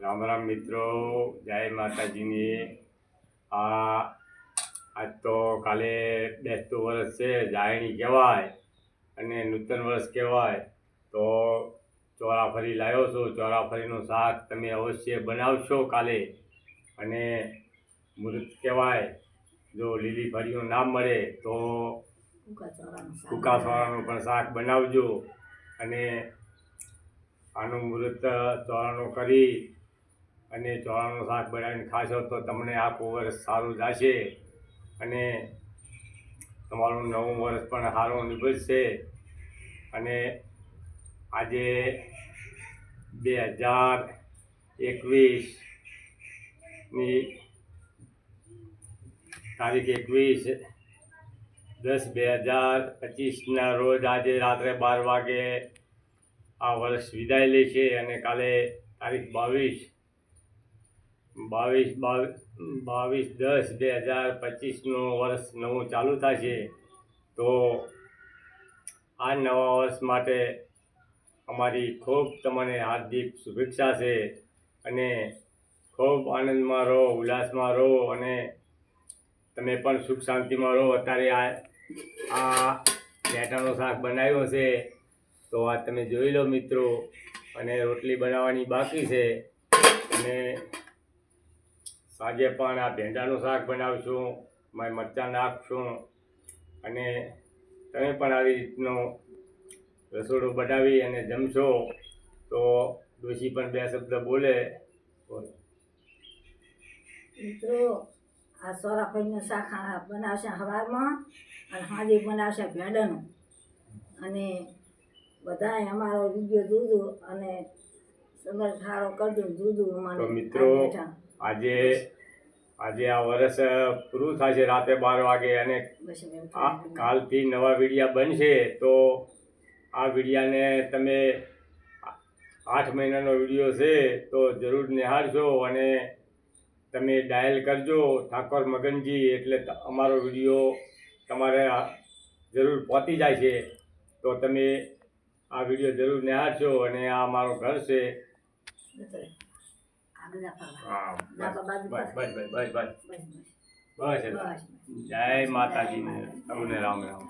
રામ રામ મિત્રો, જય માતાજીની. આ, આજ તો કાલે બેસતું વર્ષ છે, જાયણી કહેવાય અને નૂતન વર્ષ કહેવાય. તો ચોરાફરી લાવ્યો છું. ચોરાફરીનું શાક તમે અવશ્ય બનાવશો કાલે અને મૃત કહેવાય. જો લીલી ફળીનું નામ મળે તો સૂકા સોરાનું પણ શાક બનાવજો અને આનું મૃત ચોરાનું કરી અને ચોળાનું શાક બનાવીને ખાશો તો તમને આખું વર્ષ સારું જશે. અને તમારું નવું વર્ષ પણ સારું નીકળશે. અને આજે બે હજાર એકવીસની તારીખ એકવીસ દસ બે હજાર પચીસના રોજ આજે રાત્રે બાર વાગે આ વર્ષ વિદાય લે છે અને કાલે તારીખ બાવીસ બાવીસ બાવીસ દસ બે હજાર પચીસનું વર્ષ નવું ચાલુ થશે તો આ નવા વર્ષ માટે અમારી ખૂબ તમને હાર્દિક શુભેચ્છા છે અને ખૂબ આનંદમાં રહો ઉલ્લાસમાં રહો અને તમે પણ સુખ શાંતિમાં રહો. અત્યારે આ આ બેટાનો શાક બનાવ્યો છે તો આ તમે જોઈ લો મિત્રો અને રોટલી બનાવવાની બાકી છે. અને સાંજે પણ આ ભેંડાનું શાક બનાવશું મારે મરચાં નાખશું અને તમે પણ આવી રીતનું રસોડું બનાવી અને જમશો તો ડોશી પણ બે શબ્દ બોલે. મિત્રો આ સોરાફળીનું શાક બનાવશે હવારમાં અને સાંજે બનાવશે ભેંડાનું. અને બધાએ અમારો વીડિયો જોજો અને સમજ સારો કરજો જોજો અમારો મિત્રો. આજે આજે આ વર્ષ પૂરું થશે રાતે બાર વાગે અને કાલથી નવા વિડીયા બનશે તો આ વિડીયાને તમે આઠ મહિનાનો વીડિયો છે તો જરૂર નિહાળશો અને તમે ડાયલ કરજો ઠાકોર મગનજી એટલે અમારો વીડિયો તમારે જરૂર પહોંચી જાય છે તો તમે આ વીડિયો જરૂર નિહાળશો અને આ અમારો ઘર છે. જય માતાજીને તમને રામ રામ.